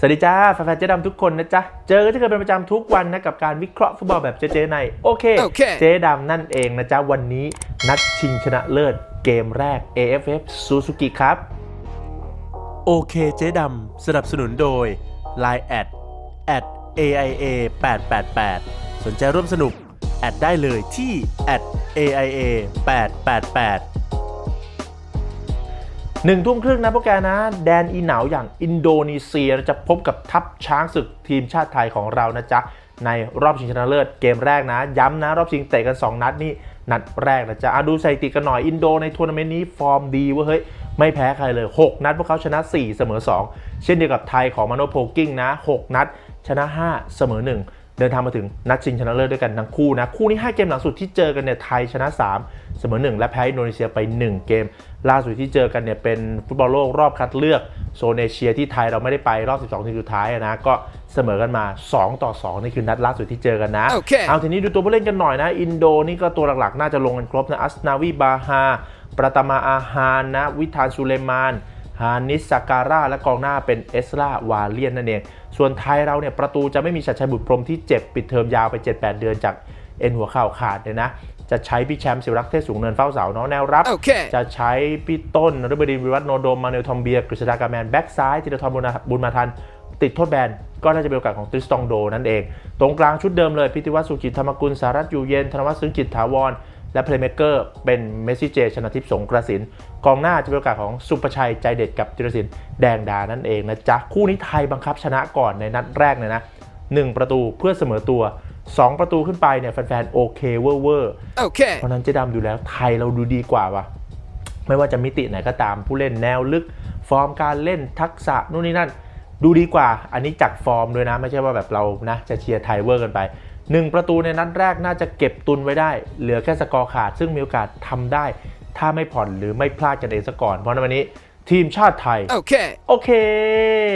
สวัสดีจ้าแฟนๆเจ๊ดำทุกคนนะจ๊ะ เจอกันที่เคยเป็นประจำทุกวันนะกับการวิเคราะห์ฟุตบอลแบบเจ๊ๆในโอเคโอเค เจ๊ดำนั่นเองนะจ๊ะ วันนี้นัดชิงชนะเลิศเกมแรก AFF Suzuki ครับ โอเคเจ๊ดำสนับสนุนโดย Line แอด at AIA 888 สนใจร่วมสนุก แอดได้เลยที่ at AIA 888 หนึ่งทุ่มครึ่งนะพวกแกนะ แดนอีหนาวอย่างอินโดนีเซียจะพบกับทัพช้างศึกทีมชาติไทยของเรานะจ๊ะ ในรอบชิงชนะเลิศเกมแรกนะ ย้ำนะรอบชิงเตะกัน 2 นัดนี่นัดแรกนะจ๊ะอะดูสถิติกันหน่อยอินโดในทัวร์นาเมนต์นี้ฟอร์มดีว้ยเฮ้ยไม่แพ้ใครเลย 6 นัดพวกเขาชนะ 4 เสมอ 2 เช่นเดียวกับไทยของมโนโพกิ้งนะ 6 นัดชนะ 5 เสมอ 1 เดินทางมาถึงนัดชิงชนะเลิศด้วยกันทั้งคู่นะ คู่นี้ 5 เกมหลังสุดที่เจอกันเนี่ยไทยชนะ 3 เสมอ 1 และแพ้อินโดนีเซียไป 1 เกม ล่าสุดที่เจอกันเนี่ยเป็นฟุตบอลโลกรอบคัดเลือกโซนเอเชียที่ไทยเราไม่ได้ไปรอบ 12ทีมสุดท้ายอะนะก็เสมอกันมา 2 ต่อ 2 นี่คือนัดล่าสุดที่เจอกันนะโอเคเอาทีนี้ดูตัวผู้เล่นกันหน่อยนะ อินโดนี่ก็ตัวหลักๆ น่าจะลงกันครบนะอัสนาวีบาฮาปรัตมาอาฮานนะวิธานสุเลมาน ฮานิสซาการาและกองหน้าเป็นเอสลาวาเลียนนั่นเอง ส่วนไทยเราเนี่ยประตูจะไม่มีชัดชัยบุตรพรหมที่เจ็บปิดเทอมยาวไป 7-8 เดือนจากเอ็นหัวเข่าขาดเนี่ยนะ จะใช้พี่แชมป์ศิวรักษ์เทศสูงเนินเฝ้าเสาเนาะแนวรับโอเคจะใช้พี่ต้นนฤบดินทร์วิวัฒน์โนโดมมาเนลทอมเบียร์กฤษฎากาแมนแบ็กซ้ายธีรทรบุญมาบุญมาทันติดโทษแบนก็น่าจะเป็นโอกาสของทริสตองโดนั่นเอง ตรงกลางชุดเดิมเลยพิธิวัฒน์สุจิตธรรมกุลสารัตอยู่เย็นธนวัฒน์ซึ้งจิตถาวร และเพลย์เมเกอร์เป็นเมสซี่เจชนะทิพย์สงกระสินกองหน้าจะเป็นโอกาสของสุประชัยใจเด็ดกับจิรศิลป์แดงดานั่นเองนะจ๊ะคู่นี้ไทยบังคับชนะก่อนในนัดแรกเลยนะหนึ่งประตูเพื่อเสมอตัวสองประตูขึ้นไปเนี่ยแฟนๆโอเคเวอร์เวอร์โอเคเพราะฉะนั้นเจ๊ดำดูแล้วไทยเราดูดีกว่าว่ะไม่ว่าจะมิติไหนก็ตามผู้เล่นแนวลึก ฟอร์มการเล่นทักษะนู่นนี่นั่น ดูดีกว่า อันนี้จากฟอร์มด้วยนะ ไม่ใช่ว่าแบบเรานะจะเชียร์ไทยเวอร์กันไป หนึ่งประตูในนัดแรกน่าจะเก็บตุนไว้ได้ เหลือแค่สกอร์ขาด ซึ่งมีโอกาสทำได้ ถ้าไม่ผ่อนหรือไม่พลาดกันเองซะก่อน เพราะในวันนี้ทีมชาติไทย โอเค โอเค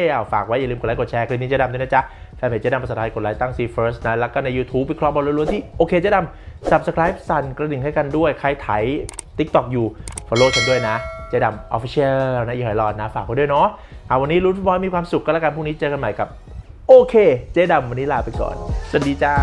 เอาฝากไว้อย่าลืมกดไลค์กดแชร์คลิปนี้เจ๊ดำด้วยนะจ๊ะแฟนเพจเจ๊ดำภาษาไทยกดไลค์ตั้ง C first นะ แล้วก็ใน YouTube วิเคราะห์บอลล้วนๆที่โอเคเจ๊ดำ subscribe สั่นกระดิ่งให้กันด้วย ใครไถ TikTok อยู่ follow ฉันด้วยนะเจ๊ดำ official นะอย่าหอยรอดนะฝากไว้ด้วยเนาะเอาวันนี้ลุ้นฟุตบอลมีความสุขก็แล้วกันพรุ่งนี้เจอกันใหม่กับ โอเค เจ๊ดำวันนี้ลาไปก่อน สวัสดีจ้า